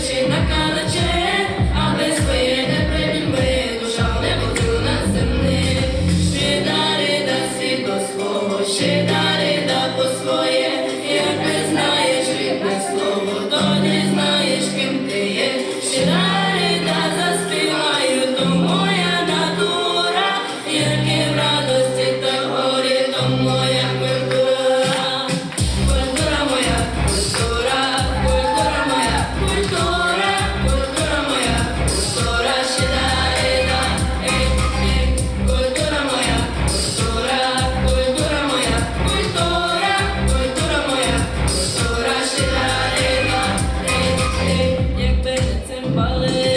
She not Well,